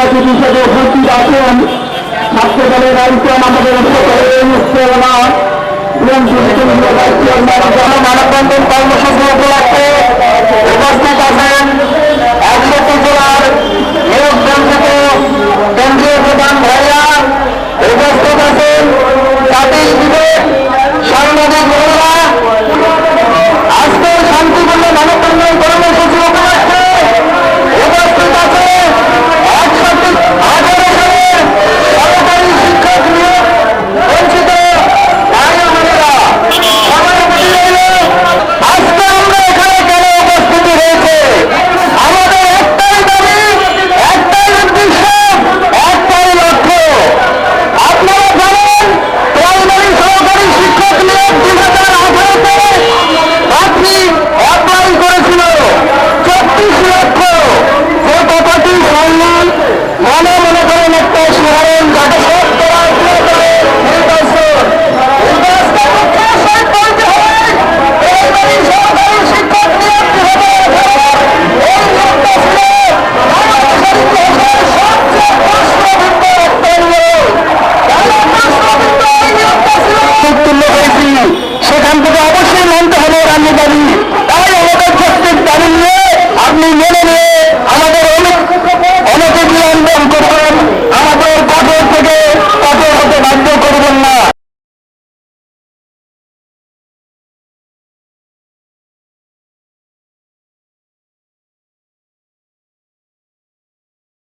অতিথি হিসেবে উপস্থিত আছেন ছাত্র দলের আয়োজন আমাদের সকলের উত্তেজনা এবং